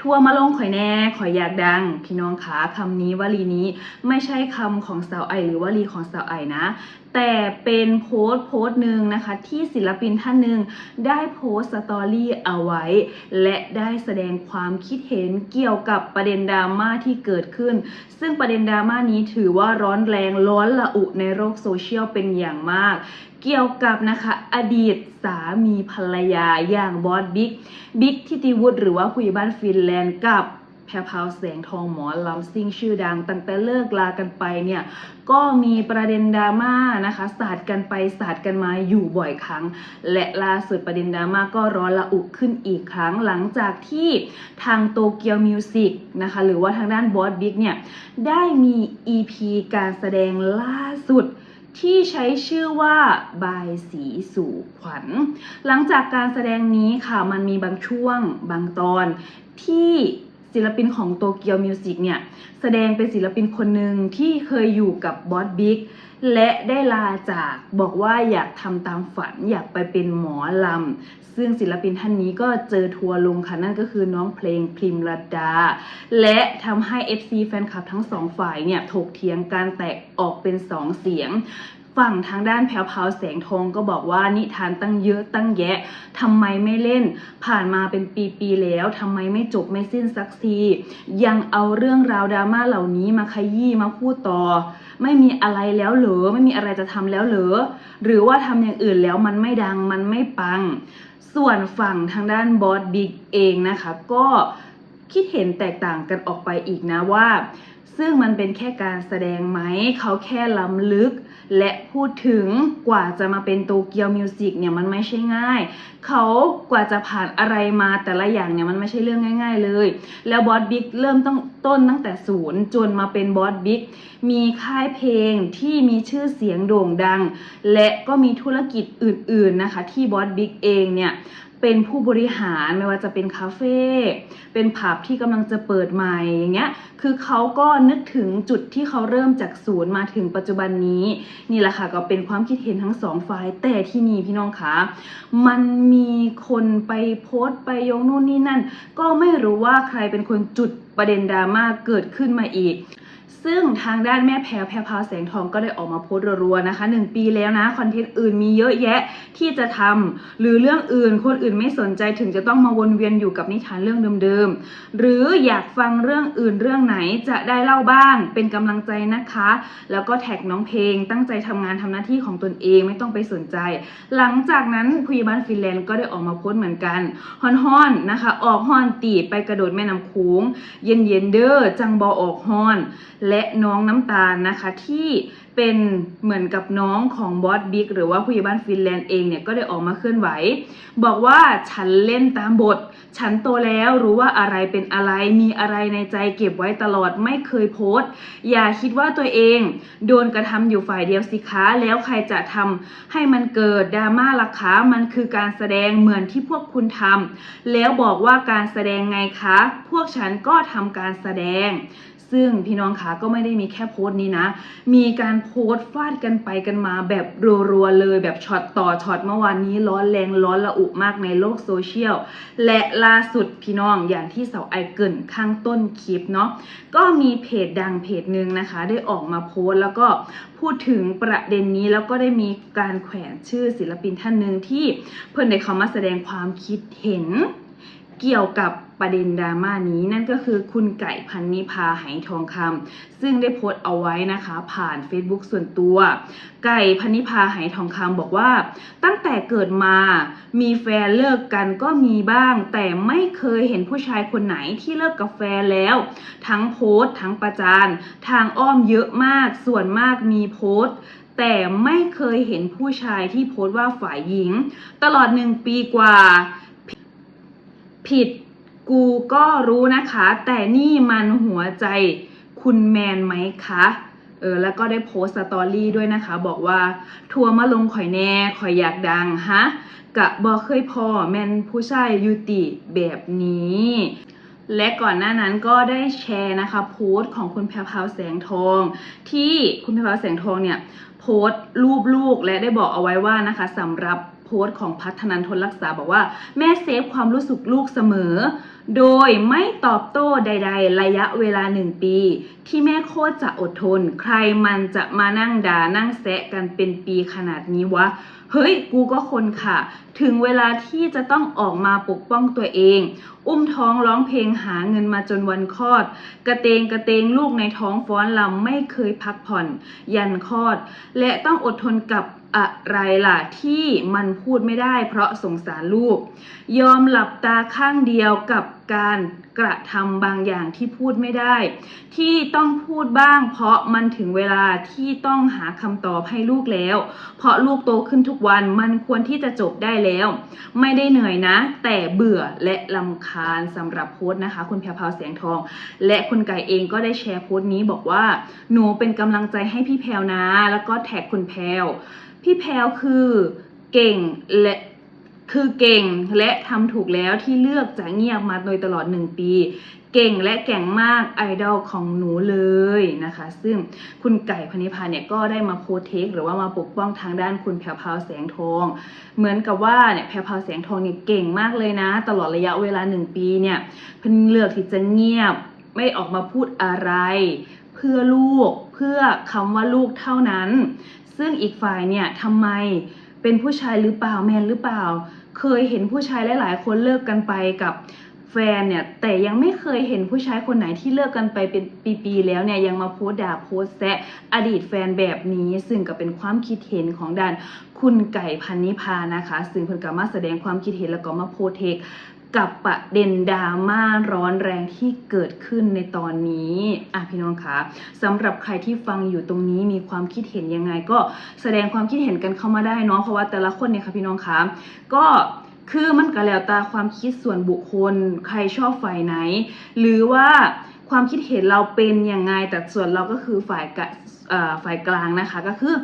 ทัวมาลงข่อยแน่ข่อยอยากดัง พี่น้องคะคำนี้วลีนี้ไม่ใช่คำของสาวไอหรือวลีของสาวไอนะ แต่เป็นโพสต์โพสต์หนึ่งนะคะ ที่ศิลปินท่านหนึ่งได้โพสต์สตอรี่เอาไว้ และได้แสดงความคิดเห็นเกี่ยวกับประเด็นดราม่าที่เกิดขึ้น ซึ่งประเด็นดราม่านี้ถือว่าร้อนแรงร้อนระอุในโลกโซเชียลเป็นอย่างมาก เกี่ยวกับนะคะอดีตสามีภรรยาอย่างบอสบิ๊กบิ๊กทิติวุฒิหรือว่าผู้ใหญ่บ้านฟินแลนด์กับแพรพาวแสงทองหมอลำซิ่งชื่อดัง ตั้งแต่เลิกลากันไปเนี่ยก็มีประเด็นดราม่านะคะสาดกันไปสาดกันมาอยู่บ่อยครั้ง และล่าสุดประเด็นดราม่าก็ร้อนระอุขึ้นอีกครั้งหลังจากที่ทางโตเกียวมิวสิกนะคะหรือว่าทางด้านบอสบิ๊กเนี่ยได้มี EP การแสดงล่าสุด ที่ใช้ชื่อว่าบายสีสู่ขวัญ หลังจากการแสดงนี้ค่ะมันมีบางช่วงบางตอนที่ ศิลปินของโตเกียวมิวสิกเนี่ยแสดงเป็นศิลปินคนหนึ่งที่เคยอยู่กับบอสบิ๊กและได้ลาจากบอกว่าอยากทำตามฝันอยากไปเป็นหมอลำซึ่งศิลปินท่านนี้ก็เจอทัวร์ลงค่ะ นั่นก็คือน้องเพลงพริมรดา และทำให้ FC แฟนคลับทั้งสองฝ่ายเนี่ยถกเถียงการแตกออกเป็นสองเสียง ฝั่งทางด้านแพรวพาวแสงทองก็บอกว่านิทานตั้งเยอะตั้งแยะทำไมไม่เล่น ผ่านมาเป็นปีๆแล้วทำไมไม่จบไม่สิ้นสักที ยังเอาเรื่องราวดราม่าเหล่านี้มาขยี้มาพูดต่อ ไม่มีอะไรแล้วเหรอไม่มีอะไรจะทำแล้วเหรอหรือว่าทำอย่างอื่นแล้วมันไม่ดังมันไม่ปัง ส่วนฝั่งทางด้านบอสบิ๊กเองนะคะก็คิดเห็นแตกต่างกันออกไปอีกนะว่า ซึ่งมันเป็นแค่การแสดงไหมเขาแค่ล้ำลึก และพูดถึงกว่าจะมาเป็นโตเกียวมิวสิกเนี่ยมันไม่ใช่ง่าย เขากว่าจะผ่านอะไรมาแต่ละอย่างเนี่ยมันไม่ใช่เรื่องง่าย ๆเลย แล้วบอสบิ๊กเริ่มต้องต้นตั้งแต่ศูนย์จนมาเป็นบอสบิ๊กมีค่ายเพลงที่มีชื่อเสียงโด่งดัง และก็มีธุรกิจอื่นๆนะคะที่บอสบิ๊กเองเนี่ย เป็นผู้บริหารไม่ว่าจะเป็นคาเฟ่เป็นผับที่กำลังจะเปิดใหม่อย่างเงี้ยคือเขาก็นึกถึงจุดที่เขาเริ่มจากศูนย์มาถึงปัจจุบันนี้ นี่แหละค่ะก็เป็นความคิดเห็นทั้งสองฝ่ายแต่ที่นี่พี่น้องคะมันมีคนไปโพสต์ไปโยงนู่นนี่นั่น ก็ไม่รู้ว่าใครเป็นคนจุดประเด็นดราม่าเกิดขึ้นมาอีก ซึ่งทางด้านแม่แพรวแพรพาวแสงทองก็ได้ออกมาโพสต์รัวๆนะคะหนึ่งปีแล้วนะคอนเทนต์อื่นมีเยอะแยะที่จะทำหรือเรื่องอื่นคนอื่นไม่สนใจถึงจะต้องมาวนเวียนอยู่กับนิทานเรื่องเดิมๆ หรืออยากฟังเรื่องอื่นเรื่องไหนจะได้เล่าบ้างเป็นกำลังใจนะคะ แล้วก็แท็กน้องเพลง ตั้งใจทำงานทำหน้าที่ของตนเองไม่ต้องไปสนใจ หลังจากนั้นผู้ใหญ่บ้านฟินแลนด์ก็ได้ออกมาโพสต์เหมือนกันฮอนๆนะคะ ออกฮอนตีไปกระโดดแม่น้ำโขงเย็นๆเด้อจังบอออกฮอนและน้องน้ำตาลนะคะที่เป็นเหมือนกับน้องของบอสบิ๊กหรือว่าผู้ใหญ่บ้านฟินแลนด์เองเนี่ยก็ได้ออกมาเคลื่อนไหว บอกว่าฉันเล่นตามบท ฉันโตแล้วรู้ว่าอะไรเป็นอะไรมีอะไรในใจเก็บไว้ตลอดไม่เคยโพสต์อย่าคิดว่าตัวเองโดนกระทำอยู่ฝ่ายเดียวสิคะแล้วใครจะทำให้มันเกิดดราม่าล่ะคะมันคือการแสดงเหมือนที่พวกคุณทำแล้วบอกว่าการแสดงไงคะ พวกฉันก็ทำการแสดง ซึ่งพี่น้องคะก็ไม่ได้มีแค่โพสต์นี้นะ มีการโพสต์ฟาดกันไปกันมาแบบรัวๆเลยแบบช็อตต่อช็อตเมื่อวานนี้ร้อนแรงร้อนระอุมากในโลกโซเชียล และล่าสุดพี่น้องอย่างที่เสาไอเกินข้างต้นคลิปเนาะก็มีเพจดังเพจหนึ่งนะคะ ได้ออกมาโพสต์แล้วก็พูดถึงประเด็นนี้แล้วก็ได้มีการแขวนชื่อศิลปินท่านหนึ่งที่เพื่อนได้เขามาแสดงความคิดเห็น เกี่ยวกับประเด็นดราม่านี้นั่นก็คือคุณไก่พันนิพาไหทองคำซึ่งได้โพสต์เอาไว้นะคะ ผ่าน Facebook ส่วนตัว ไก่พันนิพาไหทองคำบอกว่า ตั้งแต่เกิดมามีแฟนเลิกกันก็มีบ้าง แต่ไม่เคยเห็นผู้ชายคนไหนที่เลิกกับแฟนแล้ว ทั้งโพสต์ทั้งประจานทางอ้อมเยอะมากส่วนมากมีโพสต์แต่ไม่เคยเห็นผู้ชายที่โพสต์ว่าฝ่ายหญิง ตลอดหนึ่งปีกว่า ผิดกูก็รู้นะคะ แต่นี่มันหัวใจคุณแมนไหมคะ เออ แล้วก็ได้โพสต์สตอรี่ด้วยนะคะ บอกว่า ทัวร์มาลงข่อยแน่ข่อยอยากดังฮะกะบอเคยพอแมนผู้ชายยุติแบบนี้ และก่อนหน้านั้นก็ได้แชร์นะคะโพสต์ของคุณแพรพาวแสงทอง ที่คุณแพรพาวแสงทองเนี่ยโพสต์รูปลูกและได้บอกเอาไว้ว่านะคะสำหรับ โพสต์ของพัฒนันทนรักษาบอกว่า แม่เซฟความรู้สึกลูกเสมอ โดยไม่ตอบโต้ใด ๆ ระยะเวลาหนึ่งปี ที่แม่โคตรจะอดทน ใครมันจะมานั่งด่านั่งแซะกันเป็นปีขนาดนี้วะ เฮ้ย กูก็คนค่ะ ถึงเวลาที่จะต้องออกมาปกป้องตัวเอง อุ้มท้องร้องเพลงหาเงินมาจนวันคลอด กระเตงกระเตงลูกในท้องฟ้อนลำไม่เคยพักผ่อน ยันคลอด และต้องอดทนกับ อะไรล่ะที่มันพูดไม่ได้เพราะสงสารลูก ยอมหลับตาข้างเดียวกับ การกระทำบางอย่างที่พูดไม่ได้ ที่ต้องพูดบ้าง เพราะมันถึงเวลาที่ต้องหาคำตอบให้ลูกแล้ว เพราะลูกโตขึ้นทุกวันมันควรที่จะจบได้แล้ว ไม่ได้เหนื่อยนะ แต่เบื่อและลำคาญสำหรับโพสต์นะคะ คุณแพรพาวแสงทอง และคุณไก่เองก็ได้แชร์โพสต์นี้บอกว่า หนูเป็นกำลังใจให้พี่แพรวนะ แล้วก็แท็กคุณแพรวพี่แพรวคือเก่งและ คือเก่งและทำถูกแล้วที่เลือกจะเงียบมาโดยตลอดหนึ่งปี เก่งและแก่งมากไอดอลของหนูเลยนะคะ ซึ่งคุณไก่พนิพาเนี่ยก็ได้มาโพสเทคหรือว่ามาปกป้องทางด้านคุณแพรพราวแสงทอง เหมือนกับว่าเนี่ยแพรพราวแสงทองเนี่ยเก่งมากเลยนะ ตลอดระยะเวลาหนึ่งปีเนี่ยเพิ่งเลือกที่จะเงียบไม่ออกมาพูดอะไร เพื่อลูกเพื่อคำว่าลูกเท่านั้น ซึ่งอีกฝ่ายเนี่ยทำไม เป็นผู้ชายหรือเปล่าแมนหรือเปล่า เคยเห็นผู้ชายหลาย ๆ คนเลิกกันไปกับแฟนเนี่ยแต่ยังไม่เคยเห็นผู้ชายคนไหนที่เลิกกันไปเป็นปีๆแล้วเนี่ยยังมาโพสด่าโพสแซะอดีตแฟนแบบนี้ซึ่งก็เป็นความคิดเห็นของด้านคุณไก่พันนิพานะคะ ซึ่งเพิ่นก็มาแสดงความคิดเห็นแล้วก็มาโพสเทค กับประเด็นดราม่าร้อนแรงที่เกิดขึ้นในตอนนี้อะพี่น้องคะสำหรับใครที่ฟังอยู่ตรงนี้มีความคิดเห็นยังไง ก็แสดงความคิดเห็นกันเข้ามาได้เนาะเพราะว่าแต่ละคนเนี่ยค่ะพี่น้องคะก็คือมันก็แล้วแต่ความคิดส่วนบุคคล ใครชอบฝ่ายไหน หรือว่า ความคิดเห็นเราเป็นยังไง แต่ส่วนเราก็คือฝ่ายกะเอ่อฝ่ายกลางนะคะก็คือ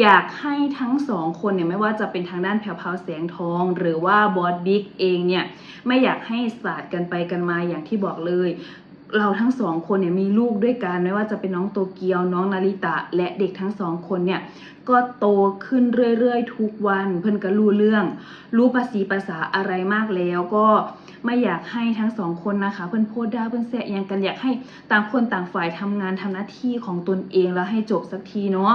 อยากให้ทั้งสองคนเนี่ยไม่ว่าจะเป็นทางด้านแผ่วพราวแสงทอง หรือว่าบอสบิ๊กเองเนี่ยไม่อยากให้สาดกันไปกันมาอย่างที่บอกเลย เราทั้งสองคนเนี่ยมีลูกด้วยกันไม่ว่าจะเป็นน้องโตเกียวน้องนาริตะ และเด็กทั้งสองคนเนี่ยก็โตขึ้นเรื่อยๆ ทุกวันเพิ่นก็รู้เรื่อง รู้ภาษีภาษาอะไรมากแล้วก็ไม่อยากให้ทั้งสองคนนะคะ เพิ่นโพดด้าเพิ่นแซะยังกันอยากให้ต่างคนต่างฝ่ายทำงานทำหน้าที่ของตนเองแล้วให้จบสักทีเนาะ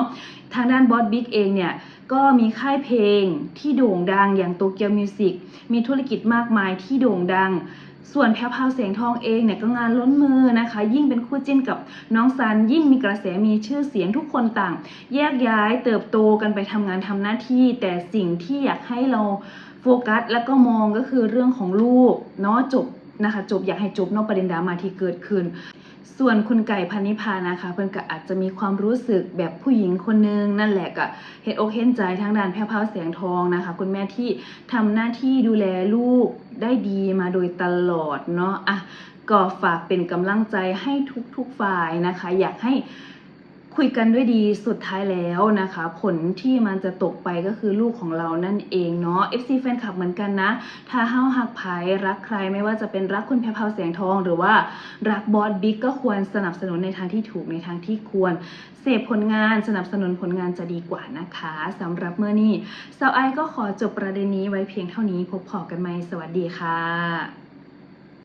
ทางด้านบอสบิ๊กเองเนี่ยก็มีค่ายเพลงที่โด่งดังอย่างโตเกียวมิวสิกมีธุรกิจมากมายที่โด่งดัง ส่วนแพรวพาวเสียงทองเองเนี่ยก็งานล้นมือนะคะ ยิ่งเป็นคู่จิ้นกับน้องซันยิ่งมีกระแสมีชื่อเสียงทุกคนต่าง แยกย้ายเติบโตกันไปทำงานทำหน้าที่ แต่สิ่งที่อยากให้เราโฟกัส แล้วก็มองก็คือเรื่องของลูกเนาะจบนะคะ จบอยากให้จบนอกประเด็นดราม่าที่เกิดขึ้น ส่วนคุณไก่พันนิพานะคะเพิ่นก็อาจจะมีความรู้สึกแบบผู้หญิงคนนึงนั่นแหละก็เห็นอกเห็นใจทางด้านแพรพาวเสียงทองนะคะ คุณแม่ที่ทำหน้าที่ดูแลลูกได้ดีมาโดยตลอดเนาะอะก็ฝากเป็นกำลังใจให้ทุกๆฝ่ายนะคะ อยากให้ คุยกันด้วยดีสุดท้ายแล้วนะคะ ผลที่มันจะตกไปก็คือลูกของเรานั่นเองเนาะ FC แฟนคลับเหมือนกันนะ ถ้าเฮาหักไผรักใครไม่ว่าจะเป็นรักคุณแพรพราวเสียงทอง หรือว่ารักบอสบิ๊กก็ควรสนับสนุนในทางที่ถูกในทางที่ควร เสพผลงานสนับสนุนผลงานจะดีกว่านะคะสำหรับเมื่อนี้สาวไอก็ขอจบประเด็นนี้ไว้เพียงเท่านี้พบพอกันไหมสวัสดีค่ะ